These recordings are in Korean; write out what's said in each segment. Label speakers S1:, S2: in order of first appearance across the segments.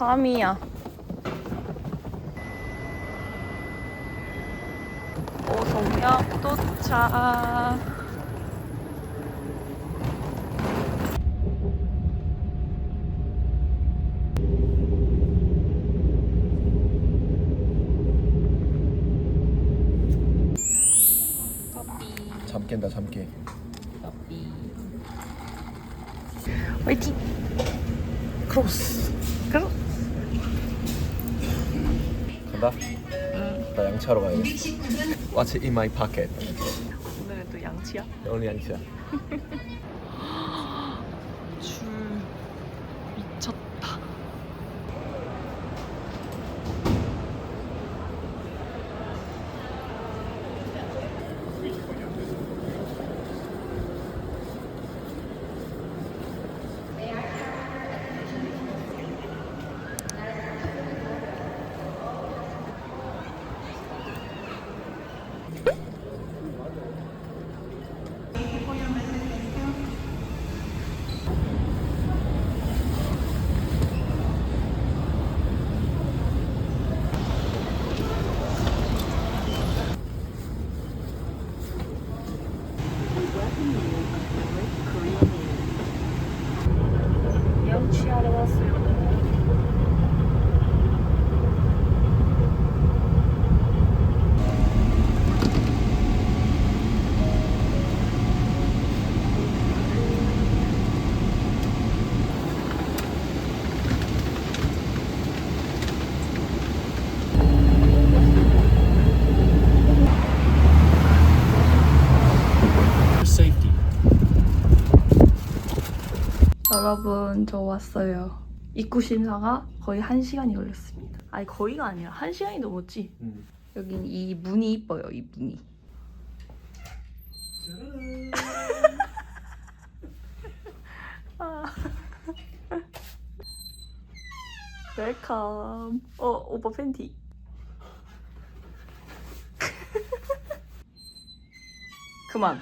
S1: 밤이야. 오송역 도착.
S2: 잠 깬다 잠 깨.
S1: 화이팅!
S2: 크로스. 나 양치하러 가야 돼. What's in my pocket?
S1: 오늘은 또 양치야?
S2: 오늘 양치야.
S1: 줄 미쳤다. 양치하러 왔어요.
S2: Safety.
S1: 여러분 저 왔어요. 입구 심사가 거의 1시간이 걸렸습니다. 아니 거의가 아니라 1시간이 넘었지.
S2: 응.
S1: 여긴 이 문이 이뻐요. 이 문이. 아. 웰컴. 어 오빠 팬티. 그만.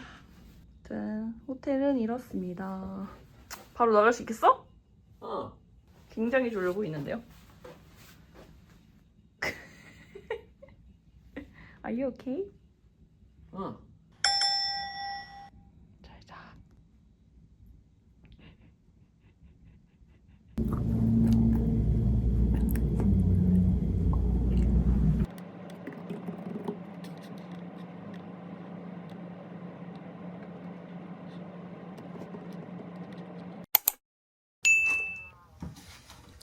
S1: 짠. 호텔은 이렇습니다. 바로 나갈 수 있겠어?
S2: 어.
S1: 굉장히 졸려 보이는데요. Are you okay?
S2: 어.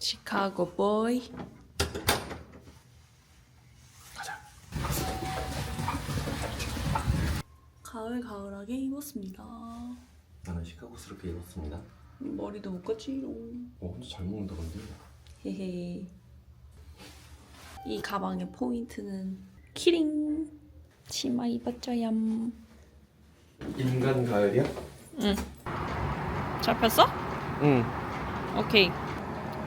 S1: 시카고 보이. 가을 가을하게 입었습니다.
S2: 나는 시카고스럽게 입었습니다.
S1: 머리도 묶었지요.
S2: 어 혼자 잘 먹는다 근데.
S1: 헤헤. 이 가방의 포인트는 키링. 치마 입었죠얌.
S2: 인간 가을이야?
S1: 잡혔어?
S2: 응.
S1: 오케이.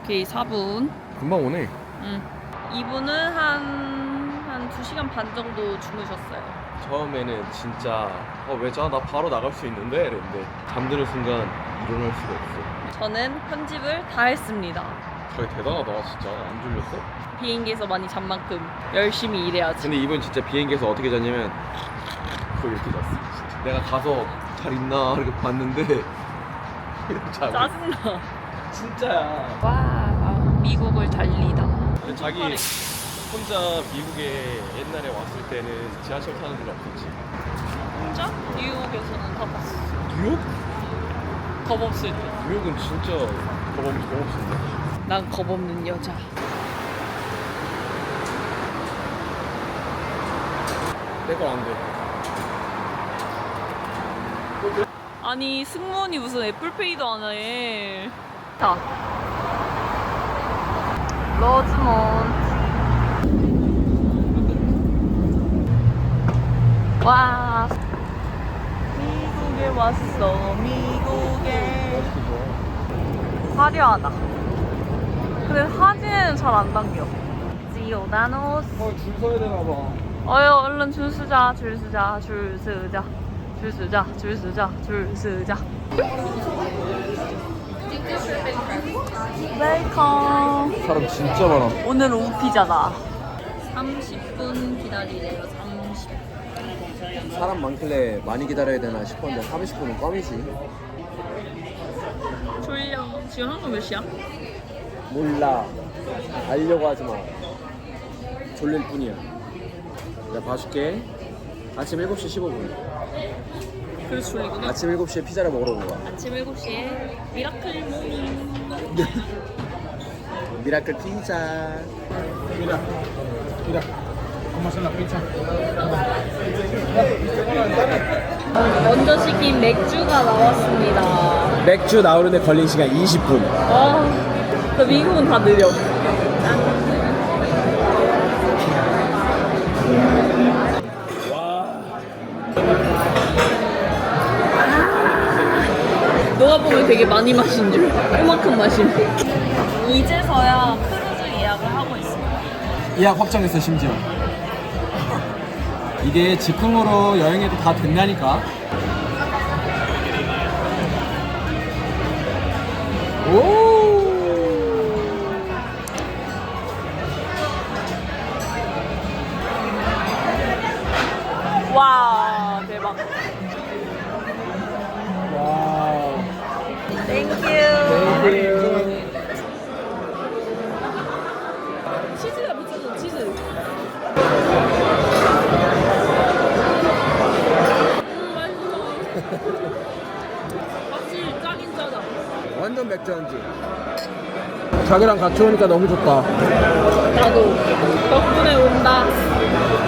S1: 오케이 4분.
S2: 금방 오네.
S1: 응. 이분은 한, 한 2시간 반 정도 주무셨어요.
S2: 처음에는 진짜 어 왜 자? 나 바로 나갈 수 있는데 이랬는데 잠드는 순간 일어날 수가 없어.
S1: 저는 편집을 다 했습니다.
S2: 자기 대단하다 진짜 안 졸렸어?
S1: 비행기에서 많이 잔 만큼 열심히 일해야지.
S2: 근데 이번 진짜 비행기에서 어떻게 잤냐면 거의 이렇게 잤어. 진짜. 내가 가서 잘 있나 이렇게 봤는데 이렇게 자고.
S1: 짜증나.
S2: 진짜야.
S1: 와, 미국을 달리다.
S2: 자기 혼자 미국에 옛날에 왔을 때는 지하철 타는 줄 없었지.
S1: 진짜? 뉴욕에서는 타봤어.
S2: 뉴욕?
S1: 겁 없을 때.
S2: 뉴욕은 진짜 겁없 겁없었네.
S1: 난겁 없는 여자.
S2: 내가 안 돼.
S1: 아니 승무원이 무슨 애플페이도 안 해. 자. 로즈몬트. 와. 미국에 왔어. 미국에. 화려하다. 근데 사진에는 잘안 담겨. 지오다노스.
S2: 어 줄 서야 되나 봐.
S1: 어여 얼른 줄 서자 줄 서자 줄 서자 줄 서자 줄 서자 줄 서자 웰컴.
S2: 사람 진짜 많아.
S1: 오늘 우피자다. 30분 기다리래요. 30.
S2: 사람 많길래 많이 기다려야 되나 싶었는데 30분은 껌이지.
S1: 졸려. 지금 한국 몇 시야?
S2: 몰라. 알려고 하지 마. 졸릴 뿐이야. 내가 봐줄게. 아침 7시 15분.
S1: 그래서 졸리구나.
S2: 아침 7시에 피자를 먹으러 온 거야.
S1: 아침 7시에 미라클 모닝.
S2: 미라클 피자.
S3: Mira, mira, cómo hacen la pizza.
S1: 먼저 시킨 맥주가 나왔습니다.
S2: 맥주 나오는데 걸린 시간 20분.
S1: 와, 그 미국은 다 느려. 되게 많이 마신 줄. 이만큼 마심. 이제서야 크루즈 예약을 하고 있습니다.
S3: 예약 확정했어 심지어. 이게 즉흥으로 여행해도 다 된다니까.
S1: 와,
S3: 자기랑 같이 오니까 너무 좋다.
S1: 나도 덕분에 온다.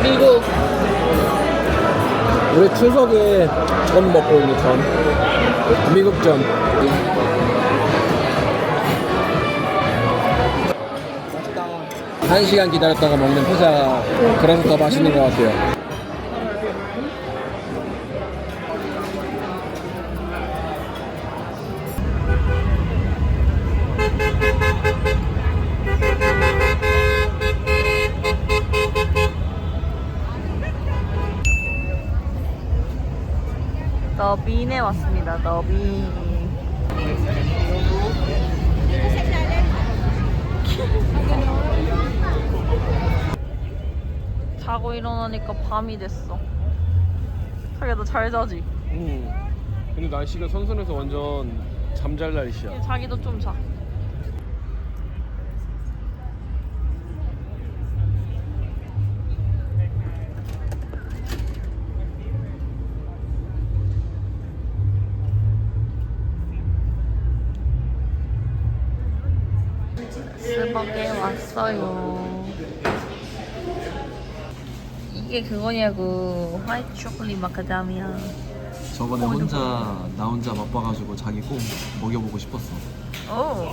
S1: 미국.
S3: 우리 추석에 전 먹고 있는 전. 미국 전. 한 시간 기다렸다가 먹는 피자 그래서 더 맛있는 것 같아요.
S1: 너빈에 왔습니다. 너빈. 자고 일어나니까 밤이 됐어. 자기야 너 잘 자지?
S2: 응. 근데 날씨가 선선해서 완전 잠잘 날씨야.
S1: 자기도 좀 자. 스벅에 왔어요. 이게 그거냐고 화이트 초콜릿 마카다미아.
S3: 저번에 혼자 나 혼자 맛봐가지고 자기 꼭 먹여보고 싶었어.
S1: 오.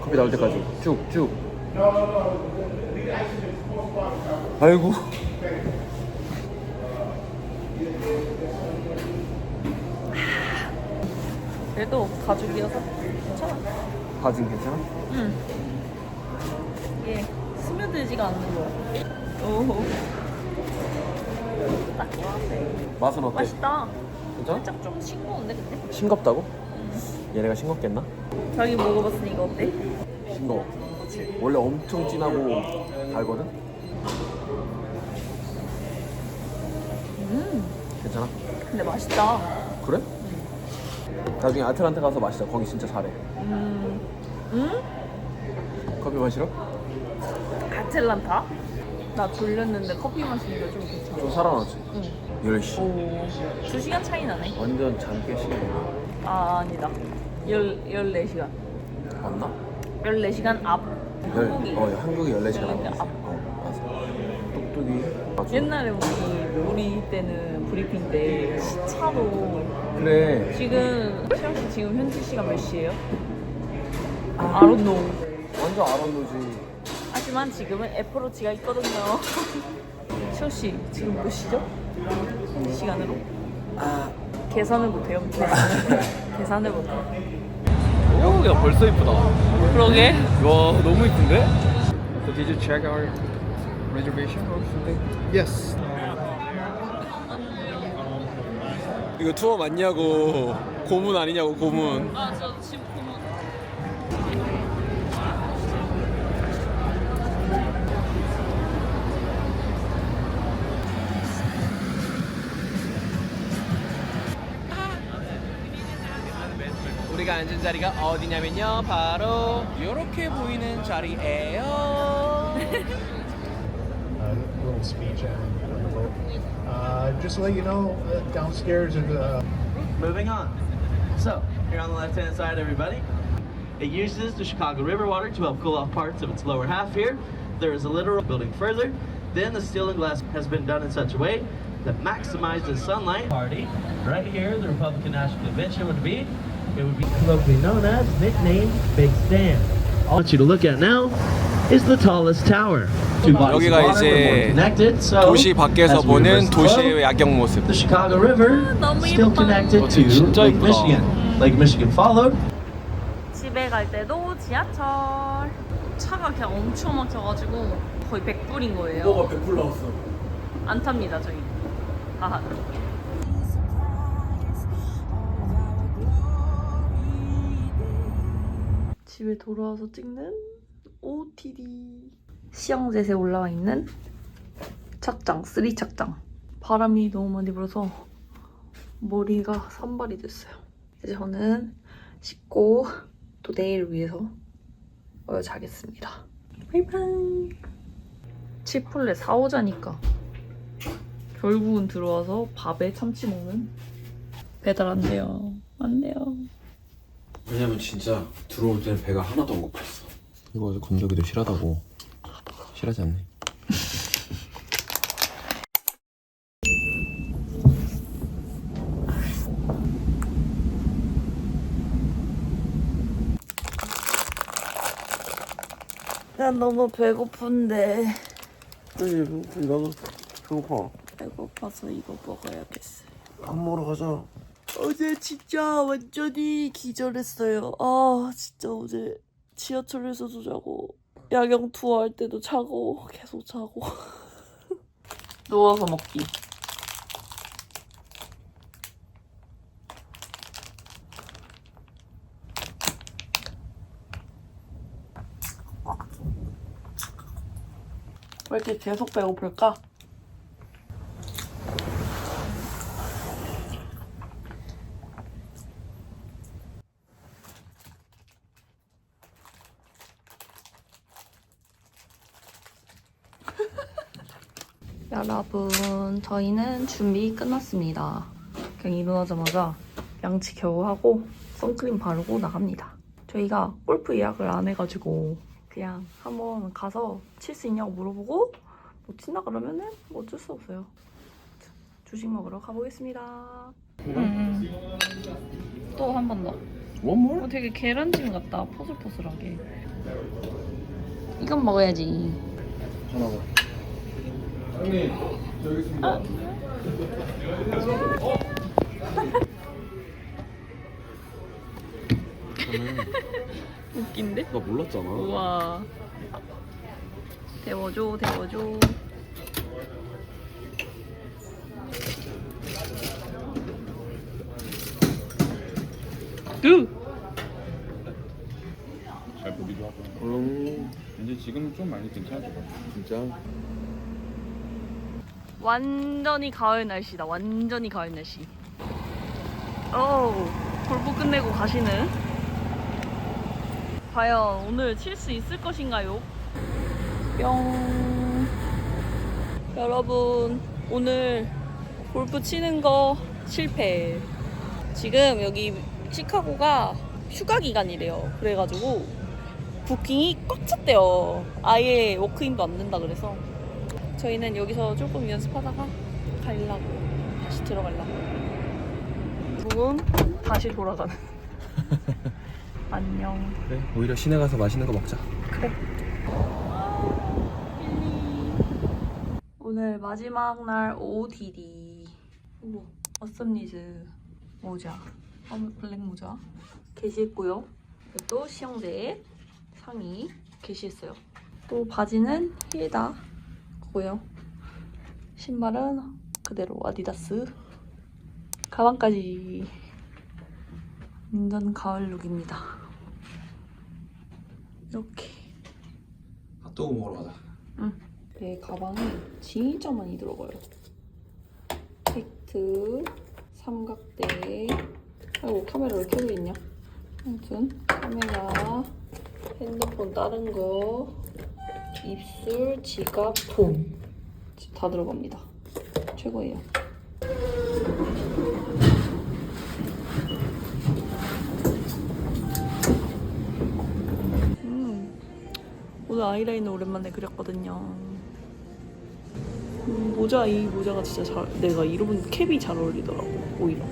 S2: 커피 나올 때까지 쭉쭉. 아이고.
S1: 그래도 가죽이어서 괜찮아.
S2: 바진 괜찮아?
S1: 응. 이게 스며들지가 않는 거야. 오. 딱 좋아하네.
S2: 맛은 어때?
S1: 맛있다.
S2: 괜찮아?
S1: 살짝 좀 싱거운데 근데?
S2: 싱겁다고? 얘네가 싱겁겠나?
S1: 자기 먹어봤으니까 어때?
S2: 싱거워. 원래 엄청 진하고 달거든?
S1: 음.
S2: 괜찮아?
S1: 근데 맛있다.
S2: 그래? 나중에 아틀란타 가서 마시자. 거기 진짜 잘해.
S1: 음. 음?
S2: 커피 마시러?
S1: 아틀란타? 나 졸렸는데 커피 마시니까 좀 괜찮아.
S2: 좀 살아났지?
S1: 응.
S2: 10시.
S1: 오. 2시간 차이 나네.
S2: 완전 잠 깨 시간.
S1: 아, 아니다. 열, 14시간.
S2: 맞나?
S1: 14시간 앞.
S2: 열,
S1: 한국이.
S2: 어, 한국이 14시간
S1: 열네
S2: 남았어.
S1: 앞.
S2: 어, 맞아. 똑똑이. 맞아.
S1: 옛날에 우리 우리 때는 브리핑 때 시차도
S2: 그래.
S1: 지금 시영 씨 지금 현지 시간 몇 시예요? I don't know.
S2: 완전 아론노지.
S1: 하지만 지금은 애플워치가 있거든요. 시영 씨 지금 몇 시죠? 현지 시간으로?
S2: 아.
S1: 계산을 못해요. 계산을. 계산을 못해.
S2: 오, 야, 벌써 이쁘다.
S1: 그러게.
S2: 와, 너무 이쁜데?
S3: So did you check our reservation or something? Yes.
S2: 이거 투어 맞냐고 고문 아니냐고 고문.
S1: 아, 저 지금 고문.
S2: 우리가 앉은 자리가 어디냐면요 바로 이렇게 보이는 자리예요.
S4: little speech boat. Uh, just to let you know, uh, downstairs are the
S5: Moving on. So, here on the left hand side, everybody, it uses the Chicago River water to help cool off parts of its lower half here. There is a literal building further. Then the steel and glass has been done in such a way that maximizes sunlight. Party. Right here, the Republican National Convention would be. It would be colloquially known as, nicknamed Big Stand. I want you to look at now is the tallest tower.
S2: 여기가 이제 도시 밖에서 보는 도시의 야경 모습.
S5: The Chicago River still connected
S2: 어,
S5: to Lake. Michigan. Lake Michigan followed.
S1: 집에 갈 때도 지하철. 차가 그냥 엄청 막혀가지고 거의 100불인 거예요.
S2: 100불 나왔어.
S1: 안 탑니다, 저희. 아, 집에 돌아와서 찍는 OTD. 시영제에 올라와 있는 착장, 쓰리 착장. 바람이 너무 많이 불어서 머리가 산발이 됐어요. 이제 저는 씻고 또 내일 위해서 어, 자겠습니다. 바이바이. 치폴레 사오자니까 결국은 들어와서 밥에 참치 먹는 배달 안 돼요. 안 돼요.
S3: 왜냐면 진짜 들어올 때는 배가 하나도 안 고팠어.
S2: 이거 건더기도 실하다고. 실하지 않네.
S1: 난 너무 배고픈데
S2: 아니 나도 배고파.
S1: 배고파서 이거 먹어야겠어.
S2: 밥 먹으러 가자.
S1: 어제 진짜 완전히 기절했어요. 아 진짜 어제 지하철에서도 자고 야경 투어 할 때도 자고 계속 자고 누워서 먹기. 왜 이렇게 계속 배고플까? 여러분, 저희는 준비 끝났습니다. 그냥 일어나자마자 양치 겨우 하고 선크림 바르고 나갑니다. 저희가 골프 예약을 안 해가지고 그냥 한번 가서 칠 수 있냐고 물어보고 못 친다 그러면은 뭐 어쩔 수 없어요. 주식 먹으러 가보겠습니다. 또한 번 더.
S2: 원몰?
S1: 어, 되게 계란찜 같다. 포슬포슬하게. 이건 먹어야지.
S2: 하나 더. 형님 여기 있습니다.
S1: 웃긴데?
S2: 나 몰랐잖아.
S1: 우와. 데워줘, 데워줘. 으!
S6: 잘 보기도 하고
S2: 음
S6: 이제 지금 좀 많이 괜찮아져
S2: 진짜.
S1: 완전히 가을 날씨다. 완전히 가을 날씨. 오, 골프 끝내고 가시는. 과연 오늘 칠 수 있을 것인가요? 뿅. 여러분, 오늘 골프 치는 거 실패. 지금 여기 시카고가 휴가 기간이래요. 그래가지고 부킹이 꽉 찼대요. 아예 워크인도 안 된다 그래서. 저희는 여기서 조금 연습하다가 가려고 다시 들어가려고. 부은 다시 돌아가는. 안녕.
S2: 그래 오히려 시내 가서 맛있는 거 먹자.
S1: 그래. 오늘 마지막 날 OOTD 오, 어썸니즈 모자. 어, 블랙 모자. 게시했고요. 또 시영대 상의 게시했어요. 또 바지는 힐다 고요 신발은 그대로 아디다스 가방까지 완전 가을 룩입니다. 이렇게.
S2: 핫도그 먹으러 가자.
S1: 내 가방이 진짜 많이 들어가요. 팩트, 삼각대. 아이고 카메라를 켜져 있냐? 아무튼 카메라, 핸드폰 다른 거, 입술, 지갑, 돈. 다 들어갑니다. 최고예요. 음, 오늘 아이라인을 오랜만에 그렸거든요. 음, 모자 이 모자가 진짜 잘 내가 입은 캡이 잘 어울리더라고 오히려.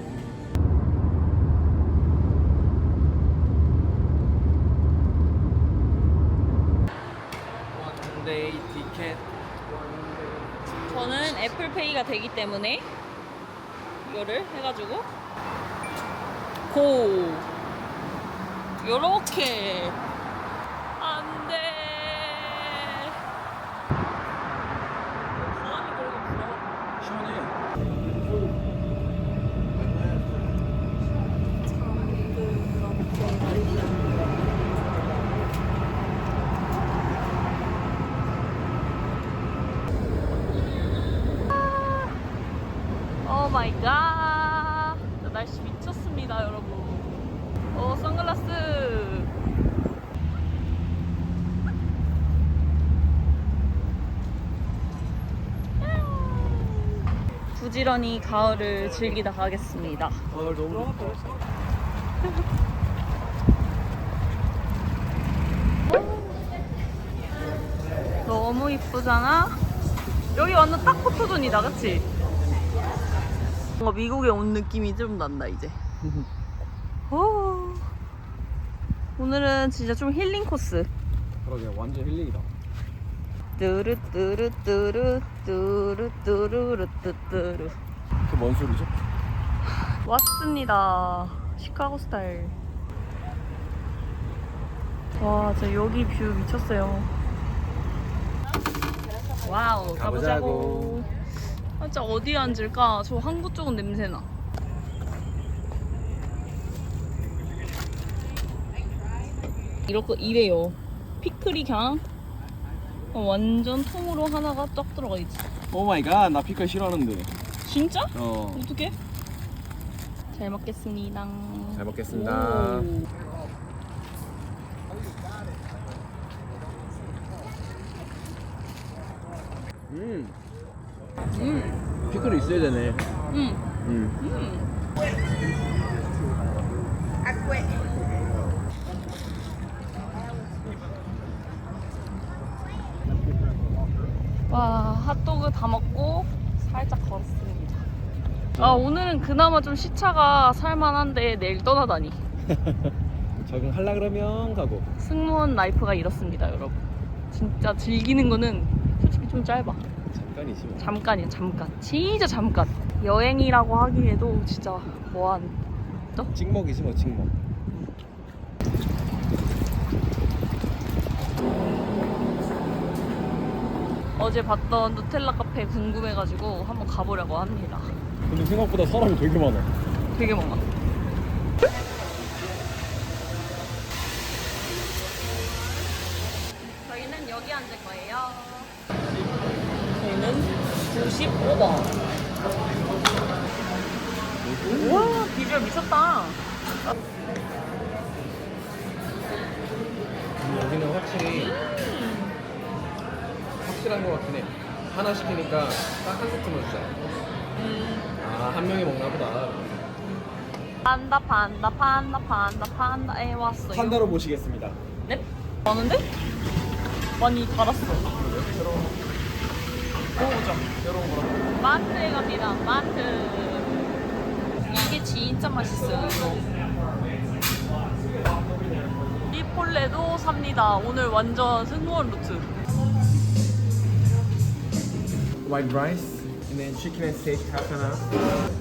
S2: 원데이 티켓.
S1: 저는 애플페이가 되기 때문에 이거를 해가지고 고! 요렇게 안돼 바람이 그러고 불어
S2: 시원해.
S1: 오 마이 갓. 날씨 미쳤습니다, 여러분. 오, 선글라스. 부지런히 가을을 즐기다 가겠습니다.
S2: 가을 너무 좋다.
S1: 너무 이쁘잖아? 여기 완전 딱 포토존이다, 그치? 뭔가 미국에 온 느낌이 좀 난다, 이제. 오. 오늘은 진짜 좀 힐링 코스.
S2: 그러게 완전 힐링이다. 그 뭔 소리죠?
S1: 왔습니다. 시카고 스타일. 와, 진짜 여기 뷰 미쳤어요. 와우, 가보자고.
S2: 가보자고.
S1: 아, 진짜 어디에 앉을까? 저 항구 쪽은 냄새나. 이렇게 이래요. 피클이 그냥 완전 통으로 하나가 쫙 들어가 있지.
S2: 오 마이 갓, 나 피클 싫어하는데.
S1: 진짜?
S2: 어.
S1: 어떻게? 잘 먹겠습니다.
S2: 잘 먹겠습니다.
S1: 오.
S2: 음.
S1: 음,
S2: 피클이 있어야 되네.
S1: 음,
S2: 음.
S1: 음. 와, 핫도그 다 먹고. 아, 오늘은 그나마 좀 시차가 살만한데 내일 떠나다니.
S2: 적응하려 그러면 가고.
S1: 승무원 라이프가 이렇습니다, 여러분. 진짜 즐기는 거는 솔직히 좀 짧아.
S2: 잠깐이지 뭐.
S1: 잠깐이야, 잠깐. 진짜 잠깐. 여행이라고 하기에도 진짜 뭐한
S2: 찍먹이지 뭐 찍먹.
S1: 어제 봤던 누텔라 카페 궁금해가지고 한번 가보려고 합니다.
S2: 근데 생각보다 사람이 되게 많아.
S1: 되게 많아. 저희는 여기 앉을 거예요. 저희는 95번. 우와, 비주얼 미쳤다.
S2: 여기는 확실히 확실한 것 같긴 해. 하나 시키니까 딱 한 세트만 주잖아. 아, 한 명이 먹나 보다.
S1: 판다, 판다, 판다, 판다, 판다에 왔어요.
S2: 판다로 모시겠습니다.
S1: 네? 많은데? 많이.
S2: 새로운 거라.
S1: 마트에 갑니다. 마트. 이게 진짜 맛있어요. 이폴레도 삽니다. 오늘 완전 승무원 루트.
S2: White rice chicken and steak hour.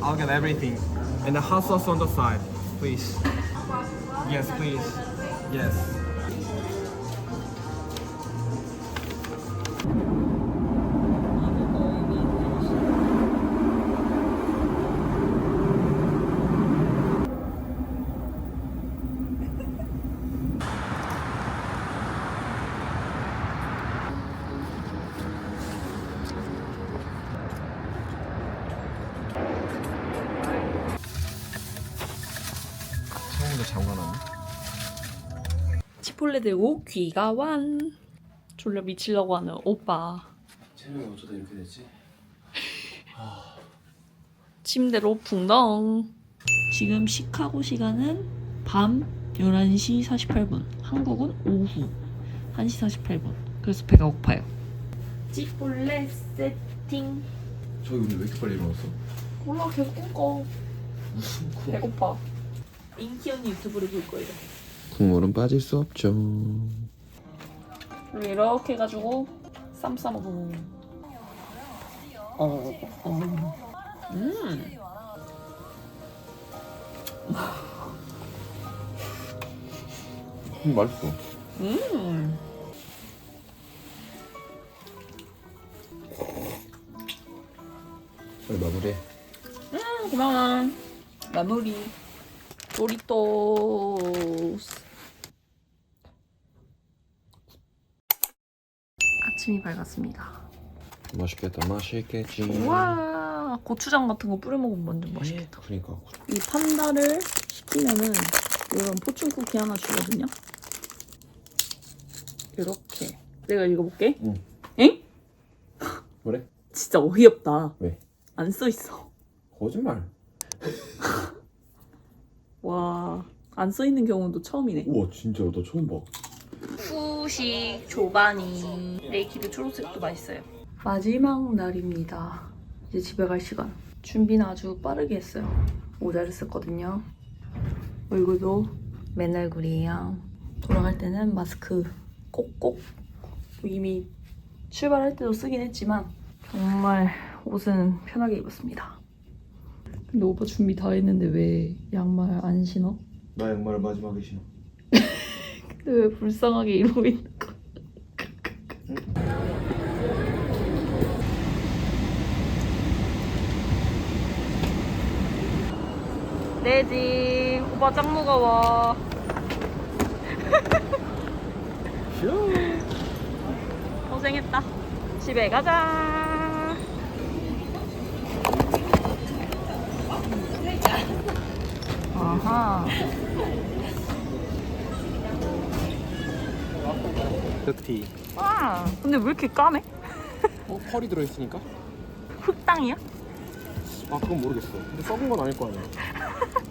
S2: I'll get everything. And the hot sauce on the side, please. Yes, please. Yes.
S1: 치폴레 들고 귀가 완. 졸려 미치려고 하는 오빠.
S2: 체력이 어쩌다 이렇게 됐지?
S1: 침대로 붕덩. 지금 시카고 시간은 밤 11시 48분. 한국은 오후 1시 48분. 그래서 배가 고파요. 치폴레 세팅.
S2: 저희 오늘 왜 이렇게 빨리 일어났어?
S1: 몰라 계속 꿈꿔.
S2: 무슨 코?
S1: 배고파. 인기 언니 유튜브를 볼 거예요.
S2: 국물은 빠질 수 없죠.
S1: 이렇게 해가지고 쌈 싸먹어. 어, 어. 음.
S2: 음, 맛있어.
S1: 음.
S2: 빨리 마무리해.
S1: 음, 고마워. 마무리. 도리토스. 아침이 밝았습니다.
S2: 맛있겠다. 맛있겠지.
S1: 우와, 고추장 같은 거 뿌려 먹으면 완전 맛있겠다.
S2: 그러니까.
S1: 이 판다를 시키면은 이런 포춘 쿠키 하나 주거든요. 이렇게. 내가 읽어볼게.
S2: 응.
S1: 엥?
S2: 뭐래?
S1: 진짜 어이없다.
S2: 왜?
S1: 안 써 있어.
S2: 거짓말.
S1: 와, 안 써 있는 경우도 처음이네.
S2: 우와 진짜 나 처음 봐.
S1: 후식 조바니 레이키드 초록색도 맛있어요. 마지막 날입니다. 이제 집에 갈 시간. 준비는 아주 빠르게 했어요. 모자를 썼거든요. 얼굴도 맨날 구리예요. 돌아갈 때는 마스크 꼭꼭 이미 출발할 때도 쓰긴 했지만 정말 옷은 편하게 입었습니다. 근데 오빠 준비 다 했는데 왜 양말 안 신어?
S2: 나 양말을 마지막에 신어.
S1: 근데 왜 불쌍하게 이러고 있는 거야? 내집 오빠 짱 무거워. 고생했다. 집에 가자. 아하
S2: 흑티.
S1: 와 근데 왜 이렇게 까매?
S2: 어 펄이 들어있으니까?
S1: 흑당이야?
S2: 아 그건 모르겠어. 근데 썩은 건 아닐 거 아니야.